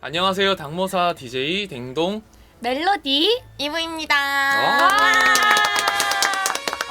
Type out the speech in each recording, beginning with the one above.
안녕하세요. 당모사 DJ 댕동. 멜로디 이브입니다.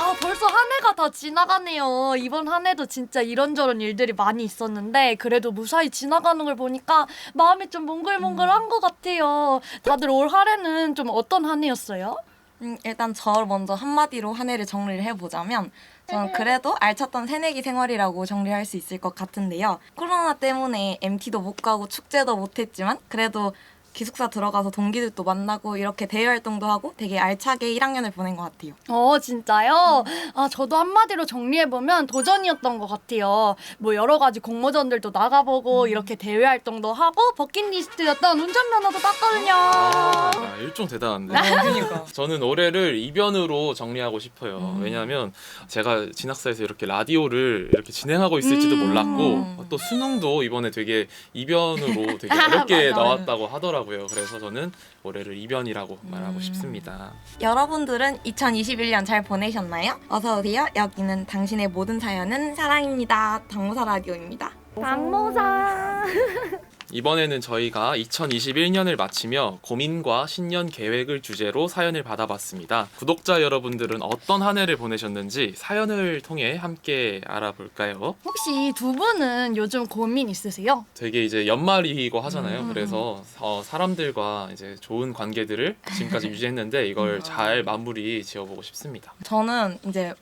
아 벌써 한 해가 다 지나가네요. 이번 한 해도 진짜 이런저런 일들이 많이 있었는데 그래도 무사히 지나가는 걸 보니까 마음이 좀 몽글몽글한 것 같아요. 다들 올 한 해는 좀 어떤 한 해였어요? 음, 일단 저 먼저 한마디로 한 해를 정리를 해보자면 저는 그래도 알찼던 새내기 생활이라고 정리할 수 있을 것 같은데요. 코로나 때문에 MT도 못 가고 축제도 못 했지만 그래도 기숙사 들어가서 동기들도 만나고 이렇게 대외 활동도 하고 되게 알차게 1학년을 보낸 것 같아요. 어 진짜요? 아 저도 한마디로 정리해보면 도전이었던 것 같아요. 뭐 여러 가지 공모전들도 나가보고 이렇게 대외 활동도 하고 버킷리스트였던 운전면허도 땄거든요. 아, 일종 대단한데. 그러니까. 저는 올해를 이변으로 정리하고 싶어요. 음. 왜냐하면 제가 진학사에서 이렇게 라디오를 이렇게 진행하고 있을지도 음. 몰랐고 또 수능도 이번에 되게 이변으로 되게 어렵게 맞아. 나왔다고 하더라고요. 그래서 저는 올해를 이변이라고 말하고 음. 싶습니다. 여러분들은 2021년 잘 보내셨나요? 어서 오세요. 여기는 당신의 모든 사연은 사랑입니다. 당무사 라디오입니다. 장모사. 이번에는 저희가 2021년을 마치며 고민과 신년 계획을 주제로 사연을 받아봤습니다. 구독자 여러분들은 어떤 한 해를 보내셨는지 사연을 통해 함께 알아볼까요? 혹시 두 분은 요즘 고민 있으세요? 되게 이제 연말이고 하잖아요. 음. 그래서 어, 사람들과 이제 좋은 관계들을 지금까지 유지했는데 이걸 잘 마무리 지어보고 싶습니다. 저는 이제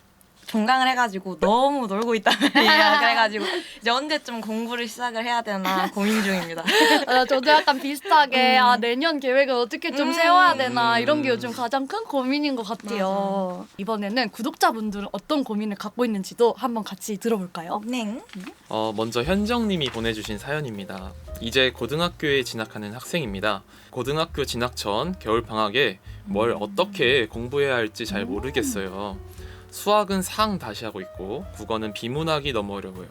종강을 해가지고 너무 놀고 있단 말이에요. 그래가지고 이제 언제쯤 공부를 시작을 해야 되나 고민 중입니다. 아, 저도 약간 비슷하게 아 내년 계획을 어떻게 좀 음. 세워야 되나 이런 게 음. 요즘 가장 큰 고민인 것 같아요. 이번에는 구독자분들은 어떤 고민을 갖고 있는지도 한번 같이 들어볼까요? 네. 어, 먼저 현정님이 보내주신 사연입니다. 이제 고등학교에 진학하는 학생입니다. 고등학교 진학 전 겨울 방학에 뭘 어떻게 공부해야 할지 잘 모르겠어요. 수학은 상 다시 하고 있고 국어는 비문학이 너무 어려워요.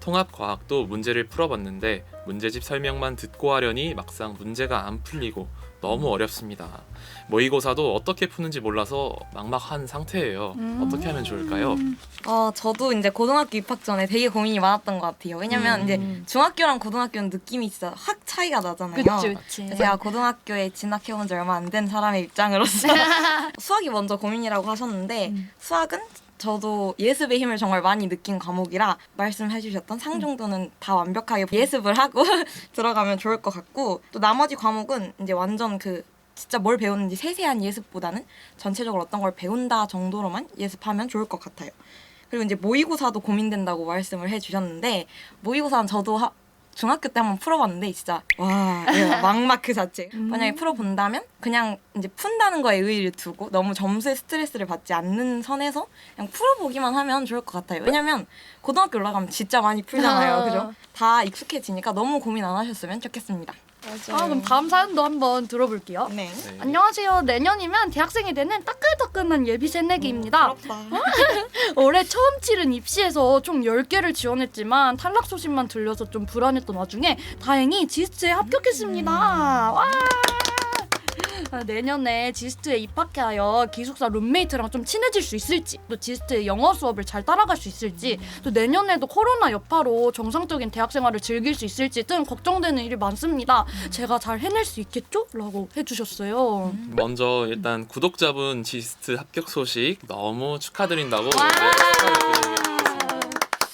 통합 과학도 문제를 풀어봤는데 문제집 설명만 듣고 하려니 막상 문제가 안 풀리고 너무 어렵습니다. 모의고사도 어떻게 푸는지 몰라서 막막한 상태예요. 음. 어떻게 하면 좋을까요? 어, 저도 이제 고등학교 입학 전에 되게 고민이 많았던 것 같아요. 왜냐면 음. 이제 중학교랑 고등학교는 느낌이 진짜 확 차이가 나잖아요. 그치 그치. 제가 고등학교에 진학해본 지 얼마 안 된 사람의 입장으로서 수학이 먼저 고민이라고 하셨는데 음. 수학은 저도 예습의 힘을 정말 많이 느낀 과목이라 말씀해주셨던 상 정도는 다 완벽하게 예습을 하고 들어가면 좋을 것 같고 또 나머지 과목은 이제 완전 그 진짜 뭘 배우는지 세세한 예습보다는 전체적으로 어떤 걸 배운다 정도로만 예습하면 좋을 것 같아요. 그리고 이제 모의고사도 고민된다고 말씀을 해주셨는데 모의고사는 저도 하- 중학교 때 한번 풀어봤는데 진짜 와 이거 막막 그 자체 음. 만약에 풀어본다면 그냥 이제 푼다는 거에 의의를 두고 너무 점수에 스트레스를 받지 않는 선에서 그냥 풀어보기만 하면 좋을 것 같아요 왜냐면 고등학교 올라가면 진짜 많이 풀잖아요 아. 그죠 다 익숙해지니까 너무 고민 안 하셨으면 좋겠습니다 아 그럼 다음 사연도 한번 들어볼게요. 네 네. 안녕하세요. 내년이면 대학생이 되는 따끈따끈한 예비 새내기입니다. 부럽다 올해 처음 치른 입시에서 총 10개를 지원했지만 탈락 소식만 들려서 좀 불안했던 와중에 다행히 지스트에 합격했습니다. 와! 아, 내년에 지스트에 입학하여 기숙사 룸메이트랑 좀 친해질 수 있을지 또 지스트의 영어 수업을 잘 따라갈 수 있을지 또 내년에도 코로나 여파로 정상적인 대학 생활을 즐길 수 있을지 등 걱정되는 일이 많습니다. 제가 잘 해낼 수 있겠죠? 라고 해주셨어요. 먼저 일단 구독자분 지스트 합격 소식 너무 축하드린다고 와! 네, 축하를 드리겠습니다.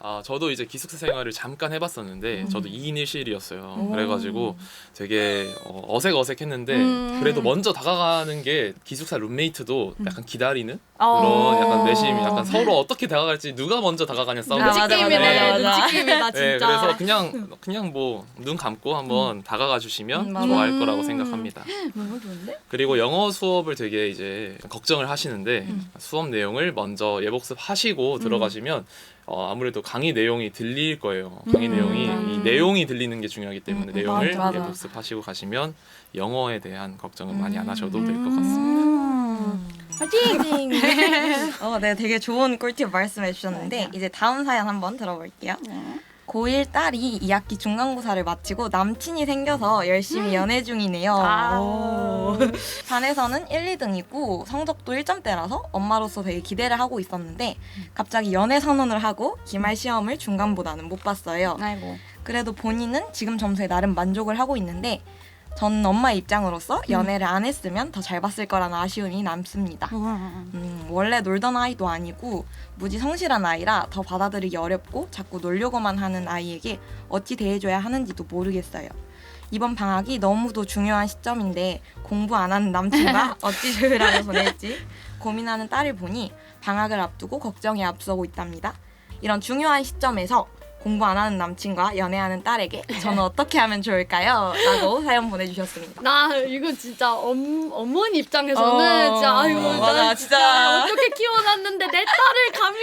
아 저도 이제 기숙사 생활을 잠깐 해봤었는데 음. 저도 2인 1실이었어요. 오. 그래가지고 되게 어, 어색 어색했는데 음. 그래도 먼저 다가가는 게 기숙사 룸메이트도 약간 기다리는 어. 그런 약간 내심 약간 서로 어떻게 다가갈지 누가 먼저 다가가냐 싸움. 아, 맞아, 맞아, 맞아. 눈치게임이다 진짜. 네, 그래서 그냥 그냥 뭐 눈 감고 한번 다가가 주시면 음. 좋아할 거라고 음. 생각합니다. 너무 좋은데? 그리고 영어 수업을 되게 이제 걱정을 하시는데 음. 수업 내용을 먼저 예복습 하시고 들어가시면 어, 아무래도 강의 내용이 들릴 거예요. 강의 음. 내용이 음. 이 내용이 들리는 게 중요하기 때문에 음, 내용을 맞아, 맞아. 예 복습하시고 가시면 영어에 대한 걱정은 많이 안 음. 하셔도 될 것 같습니다. 음. 화이팅! 어, 네, 되게 좋은 꿀팁 말씀해 주셨는데 이제 다음 사연 한번 들어볼게요. 고1 딸이 2학기 중간고사를 마치고 남친이 생겨서 열심히 연애 중이네요. 아. 오. 반에서는 1, 2등이고 성적도 1점대라서 엄마로서 되게 기대를 하고 있었는데 갑자기 연애 선언을 하고 기말 시험을 중간보다는 못 봤어요. 아이고. 그래도 본인은 지금 점수에 나름 만족을 하고 있는데 전 엄마 입장으로서 연애를 안 했으면 더 잘 봤을 거라는 아쉬움이 남습니다. 음, 원래 놀던 아이도 아니고 무지 성실한 아이라 더 받아들이기 어렵고 자꾸 놀려고만 하는 아이에게 어찌 대해줘야 하는지도 모르겠어요. 이번 방학이 너무도 중요한 시점인데 공부 안 하는 남친과 어찌 조율하며 보낼지 고민하는 딸을 보니 방학을 앞두고 걱정이 앞서고 있답니다. 이런 중요한 시점에서 공부 안 하는 남친과 연애하는 딸에게 저는 어떻게 하면 좋을까요? 라고 사연 보내주셨습니다. 나 이거 진짜 엄, 어머니 입장에서는 어, 진짜 아이고 맞아, 나 진짜. 어떻게 키워놨는데 내 딸을 감히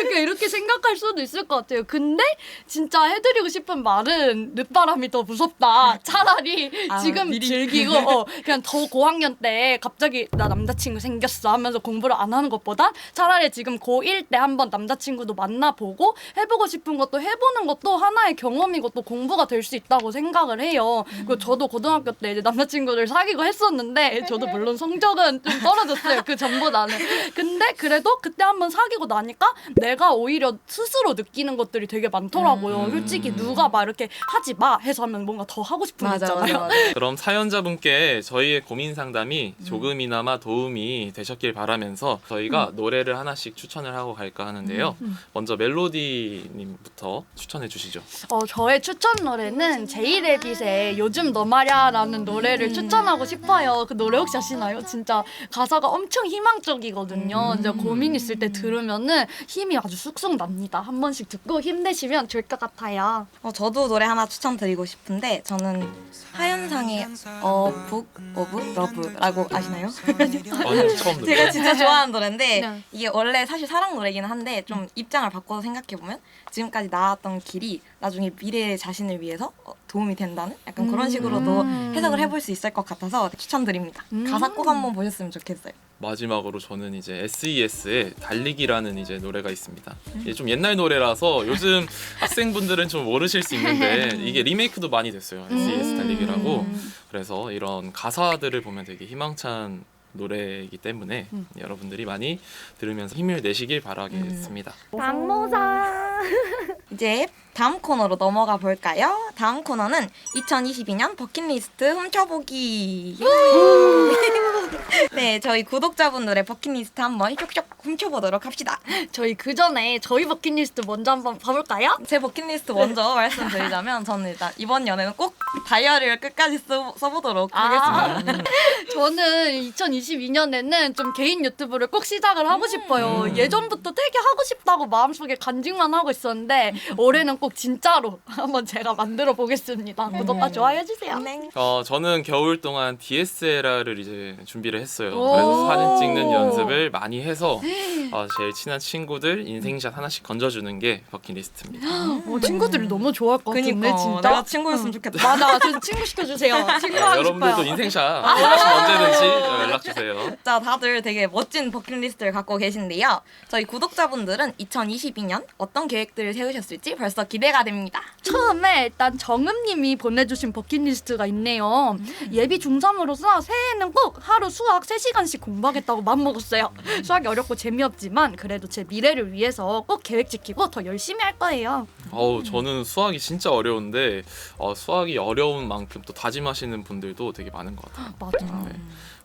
이렇게 이렇게 생각할 수도 있을 것 같아요. 근데 진짜 해드리고 싶은 말은 늦바람이 더 무섭다. 차라리 아, 지금 미리. 즐기고 어, 그냥 더 고학년 때 갑자기 나 남자친구 생겼어 하면서 공부를 안 하는 것보다 차라리 지금 고1 때 한번 남자친구도 만나보고 해보고 싶은 것도 해보 는 것도 하나의 경험이고 또 공부가 될 수 있다고 생각을 해요. 그리고 저도 고등학교 때 이제 남자친구를 사귀고 했었는데 저도 물론 성적은 좀 떨어졌어요. 그 전보다는. 근데 그래도 그때 한번 사귀고 나니까 내가 오히려 스스로 느끼는 것들이 되게 많더라고요. 음. 솔직히 누가 막 이렇게 하지 마 해서 하면 뭔가 더 하고 싶은 거 있잖아요. 그럼 사연자분께 저희의 고민 상담이 조금이나마 도움이 되셨길 바라면서 저희가 노래를 하나씩 추천을 하고 갈까 하는데요. 먼저 멜로디님부터 추천해 주시죠. 어, 저의 추천 노래는 제이레빗의 요즘 너 말야라는 노래를 추천하고 싶어요. 그 노래 혹시 아시나요? 진짜 가사가 엄청 희망적이거든요. 이제 고민 있을 때 들으면은 힘이 아주 쑥쑥 납니다. 한 번씩 듣고 힘내시면 좋을 것 같아요. 어, 저도 노래 하나 추천드리고 싶은데 저는 하현상의 어북 오브 러브라고 아시나요? 아니, 처음 듣 제가 진짜 좋아하는 노래인데 네. 이게 원래 사실 사랑 노래긴 한데 좀 입장을 바꿔서 생각해 보면 지금까지 나왔 던 길이 나중에 미래의 자신을 위해서 어, 도움이 된다는 약간 그런 식으로도 음. 해석을 해볼 수 있을 것 같아서 추천드립니다. 음. 가사 꼭 한번 보셨으면 좋겠어요. 마지막으로 저는 이제 SES의 달리기라는 이제 노래가 있습니다. 이게 좀 옛날 노래라서 요즘 학생분들은 좀 모르실 수 있는데 이게 리메이크도 많이 됐어요. SES 달리기라고. 음. 그래서 이런 가사들을 보면 되게 희망찬 노래이기 때문에 음. 여러분들이 많이 들으면서 힘을 내시길 바라겠습니다. 박모사. 이제 다음 코너로 넘어가 볼까요? 다음 코너는 2022년 버킷리스트 훔쳐보기. 네, 저희 구독자분들의 버킷리스트 한번 쇽쇽 훔쳐보도록 합시다. 저희 그 전에 저희 버킷리스트 먼저 한번 봐볼까요? 제 버킷리스트 먼저 말씀드리자면 저는 일단 이번 연애는 꼭 다이어리를 끝까지 써, 써보도록 아. 하겠습니다. 저는 2022년에는 좀 개인 유튜브를 꼭 시작을 하고 싶어요. 예전부터 되게 하고 싶다고 마음속에 간직만 하고 있었는데 올해는 꼭 진짜로 한번 제가 만들어 보겠습니다. 구독과 좋아요 해주세요. 네. 어, 저는 겨울 동안 DSLR을 이제 준비를 했어요. 오. 그래서 사진 찍는 연습을 많이 해서 어, 제일 친한 친구들 인생샷 하나씩 건져주는 게 버킷리스트입니다. 어, 친구들이 너무 좋아할 것 같은데 그니까 진짜. 내가 친구였으면 좋겠다. 맞아, 저 친구 시켜주세요. 친구 어, 하고 여러분들도 싶어요. 인생샷 언제든지 어, 연락 주세요. 자, 다들 되게 멋진 버킷리스트를 갖고 계신데요. 저희 구독자분들은 2022년 어떤 계획들을 세우셨을지 벌써 기대가 됩니다. 처음에 일단 정음님이 보내주신 버킷리스트가 있네요. 예비 중3으로서 새해에는 꼭 하루 수학 3시간씩 공부하겠다고 맘먹었어요. 수학이 어렵고 재미없지만 그래도 제 미래를 위해서 꼭 계획 지키고 더 열심히 할 거예요. 어우 저는 수학이 진짜 어려운데 어, 수학이 어려운 만큼 또 다짐하시는 분들도 되게 많은 것 같아요. 맞아. 네.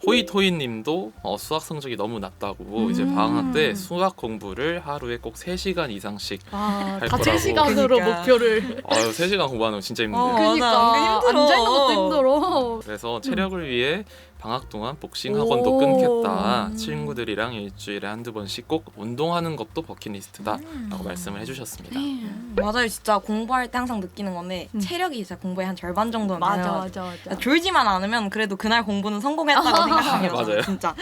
호이토이님도 어, 수학 성적이 너무 낮다고 이제 방학 때 수학 공부를 하루에 꼭 3시간 이상씩 아, 할다 거라고. 3시간으로 그러니까. 목표를. 아유 3시간 공부하는 거 진짜 힘든데요. 어. 그러니까 은근 힘들어. 앉아 있는 것도 힘들어. 그래서 체력을 위해 방학 동안 복싱 학원도 오. 끊겠다. 친구들이랑 일주일에 한두 번씩 꼭 운동하는 것도 버킷리스트다라고 말씀을 해주셨습니다. 맞아요. 진짜 공부할 때 항상 느끼는 건데 음. 체력이 진짜 공부의 한 절반 정도는 맞아, 돼요. 맞아, 맞아. 졸지만 않으면 그래도 그날 공부는 성공했다고 생각합니다. 맞아요. 진짜.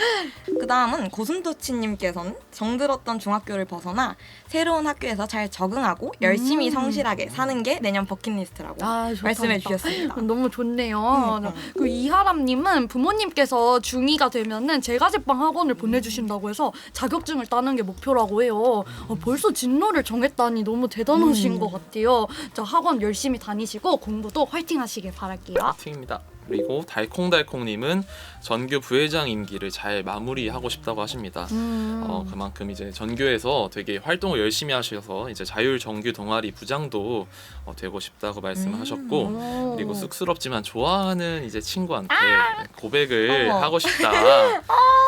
그 다음은 고순도치님께서는 정들었던 중학교를 벗어나 새로운 학교에서 잘 적응하고 열심히 음. 성실하게 사는 게 내년 버킷리스트라고 아, 좋다, 말씀해 좋다. 주셨습니다. 너무 좋네요. 음. 그 이하람님은 부모님 대장님께서 중2가 되면은 제과제빵 학원을 보내주신다고 해서 자격증을 따는 게 목표라고 해요. 어, 벌써 진로를 정했다니 너무 대단하신 음. 것 같아요. 자 학원 열심히 다니시고 공부도 화이팅 하시길 바랄게요. 팀입니다. 그리고 달콩달콩님은 전교 부회장 임기를 잘 마무리하고 싶다고 하십니다. 음. 어, 그만큼 이제 전교에서 되게 활동을 열심히 하셔서 이제 자율 정규 동아리 부장도 어, 되고 싶다고 말씀하셨고 오. 그리고 쑥스럽지만 좋아하는 이제 친구한테 고백을 어머. 하고 싶다.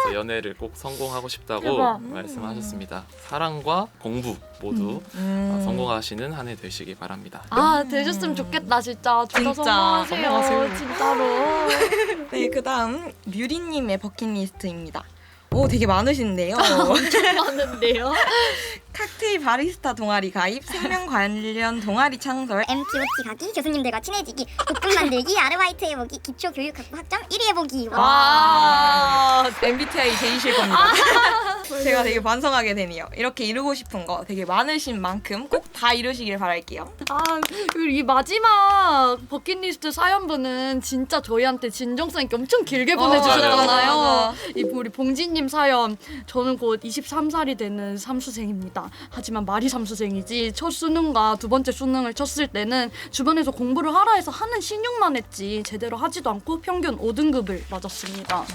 그래서 연애를 꼭 성공하고 싶다고 대박. 말씀하셨습니다. 사랑과 공부 모두 음. 어, 성공하시는 한 해 되시기 바랍니다. 아 되셨으면 좋겠다 진짜 진짜 진짜 성공하세요 성공하세요. 진짜로 네, 그 다음 뮤리님의 버킷리스트입니다. 오, 되게 많으신데요. 많은데요 칵테일 바리스타 동아리 가입, 생명 관련 동아리 창설, MTOT 가기, 교수님들과 친해지기, 볶음 만들기, 아르바이트 해보기, 기초 교육 학부 학점 1위 해보기. 와. 와, MBTI 제이실 겁니다. 제가 되게 반성하게 되네요. 이렇게 이루고 싶은 거 되게 많으신 만큼 꼭 다 이루시길 바랄게요. 아 그리고 이 마지막 버킷리스트 사연분은 진짜 저희한테 진정성 있게 엄청 길게 보내주셨잖아요 맞아, 맞아. 이 우리 봉지님 사연 저는 곧 23살이 되는 삼수생입니다 하지만 말이 삼수생이지 첫 수능과 두 번째 수능을 쳤을 때는 주변에서 공부를 하라 해서 하는 신용만 했지 제대로 하지도 않고 평균 5등급을 맞았습니다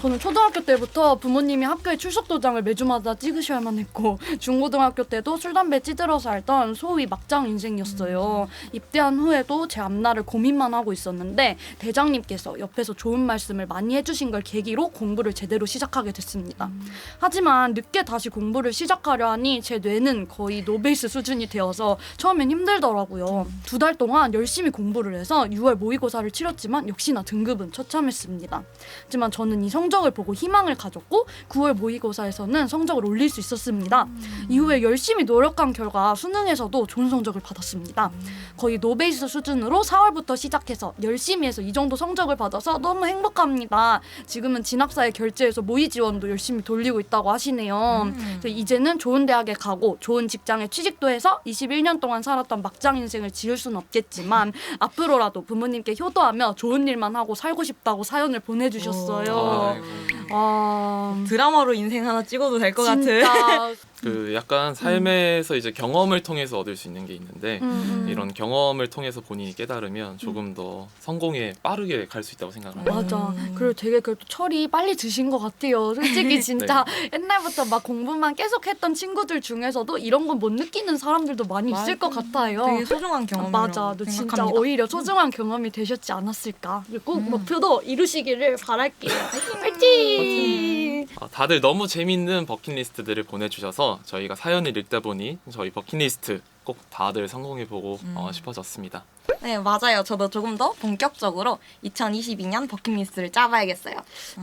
저는 초등학교 때부터 부모님이 학교에 출석 도장을 매주마다 찍으셔야만 했고 중고등학교 때도 술 담배 찌들어서 살던 소위 막장 인생이었어요. 입대한 후에도 제 앞날을 고민만 하고 있었는데 대장님께서 옆에서 좋은 말씀을 많이 해주신 걸 계기로 공부를 제대로 시작하게 됐습니다. 하지만 늦게 다시 공부를 시작하려 하니 제 뇌는 거의 노베이스 수준이 되어서 처음엔 힘들더라고요. 두 달 동안 열심히 공부를 해서 6월 모의고사를 치렀지만 역시나 등급은 처참했습니다. 하지만 저는 이 성 적을 보고 희망을 가졌고 9월 모의고사에서는 성적을 올릴 수 있었습니다. 이후에 열심히 노력한 결과 수능에서도 좋은 성적을 받았습니다. 거의 노베이스 수준으로 4월부터 시작해서 열심히 해서 이 정도 성적을 받아서 너무 행복합니다. 지금은 진학사에 결제해서 모의 지원도 열심히 돌리고 있다고 하시네요. 그래서 이제는 좋은 대학에 가고 좋은 직장에 취직도 해서 21년 동안 살았던 막장 인생을 지을 수는 없겠지만 앞으로라도 부모님께 효도하며 좋은 일만 하고 살고 싶다고 사연을 보내주셨어요. 아 이고. 아, 드라마로 인생 하나 찍어도 될 것 같은. 진짜 그 약간 삶에서 이제 경험을 통해서 얻을 수 있는 게 있는데 음, 음. 이런 경험을 통해서 본인이 깨달으면 조금 더 성공에 빠르게 갈 수 있다고 생각을 합니다. 맞아. 음. 그리고 되게 그래도 철이 빨리 드신 것 같아요. 솔직히 진짜 옛날부터 막 공부만 계속 했던 친구들 중에서도 이런 건 못 느끼는 사람들도 많이 있을 것 같아요. 되게 소중한 경험. 맞아. 너 진짜 생각합니다. 오히려 소중한 경험이 되셨지 않았을까. 그리고 꼭 음. 목표도 이루시기를 바랄게요. 파이팅! 아, 다들 너무 재밌는 버킷리스트들을 보내주셔서 저희가 사연을 읽다 보니 저희 버킷리스트 꼭 다들 성공해보고 어, 싶어졌습니다. 네, 맞아요. 저도 조금 더 본격적으로 2022년 버킷리스트를 짜봐야겠어요.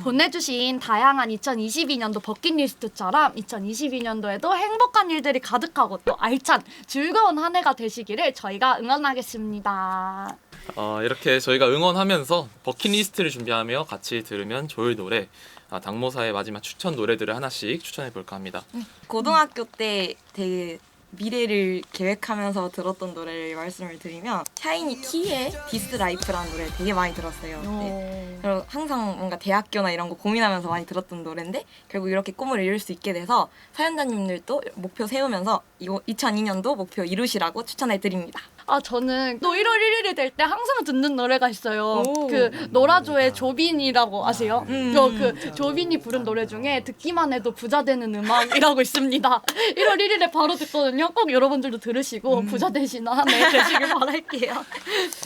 보내주신 다양한 2022년도 버킷리스트처럼 2022년도에도 행복한 일들이 가득하고 또 알찬 즐거운 한 해가 되시기를 저희가 응원하겠습니다. 어, 이렇게 저희가 응원하면서 버킷리스트를 준비하며 같이 들으면 좋을 노래 아, 당모사의 마지막 추천 노래들을 하나씩 추천해 볼까 합니다. 고등학교 때 되게 미래를 계획하면서 들었던 노래를 말씀을 드리면 샤이니 키의 디스 라이프라는 노래 되게 많이 들었어요. 네. 그리고 항상 뭔가 대학교나 이런 거 고민하면서 많이 들었던 노래인데 결국 이렇게 꿈을 이룰 수 있게 돼서 사연자님들도 목표 세우면서 이거 2002년도 목표 이루시라고 추천해 드립니다. 아 저는 또 1월 1일이 될 때 항상 듣는 노래가 있어요. 오. 그 노라조의 조빈이라고 아세요? 음. 저그 조빈이 부른 노래 중에 듣기만 해도 부자 되는 음악이라고 있습니다. 1월 1일에 바로 듣거든요. 꼭 여러분들도 들으시고 음. 부자 되시는 한해 되시길 바랄게요.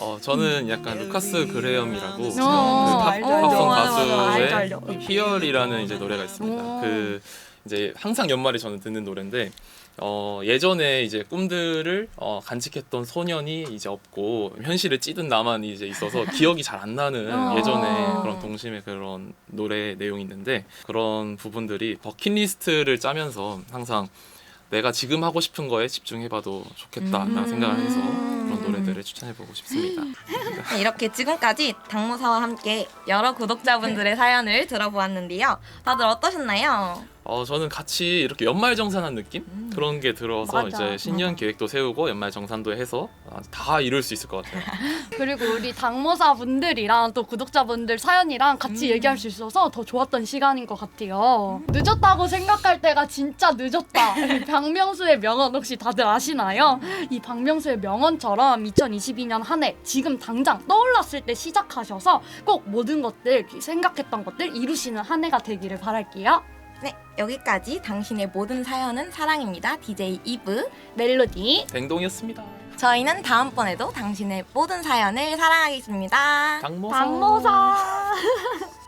어, 저는 약간 루카스 그레엄이라고 그 어, 팝- 알죠, 알죠. 팝송 맞아, 맞아, 가수의 알죠. 히얼이라는 이제 노래가 있습니다. 오. 그 이제 항상 연말에 저는 듣는 노래인데 어, 예전에 이제 꿈들을 어, 간직했던 소년이 이제 없고 현실을 찌든 나만 이제 있어서 기억이 잘 안 나는 어. 예전에 그런 동심의 그런 노래 내용이 있는데 그런 부분들이 버킷리스트를 짜면서 항상 내가 지금 하고 싶은 거에 집중해봐도 좋겠다라는 음. 생각을 해서 그런 노래들을 추천해보고 싶습니다. 네, 이렇게 지금까지 당무사와 함께 여러 구독자분들의 사연을 들어보았는데요. 다들 어떠셨나요? 어, 저는 같이 이렇게 연말정산한 느낌 음. 그런 게 들어서 맞아, 이제 신년. 계획도 세우고 연말정산도 해서 아, 다 이룰 수 있을 것 같아요. 그리고 우리 당모사 분들이랑 또 구독자분들 사연이랑 같이 음. 얘기할 수 있어서 더 좋았던 시간인 것 같아요. 늦었다고 생각할 때가 진짜 늦었다. 박명수의 명언 혹시 다들 아시나요? 이 박명수의 명언처럼 2022년 한 해 지금 당장 떠올랐을 때 시작하셔서 꼭 모든 것들 생각했던 것들 이루시는 한 해가 되기를 바랄게요. 네, 여기까지 당신의 모든 사연은 사랑입니다. DJ 이브. 멜로디 댕동이었습니다. 저희는 다음번에도 당신의 모든 사연을 사랑하겠습니다. 당모사. 당모사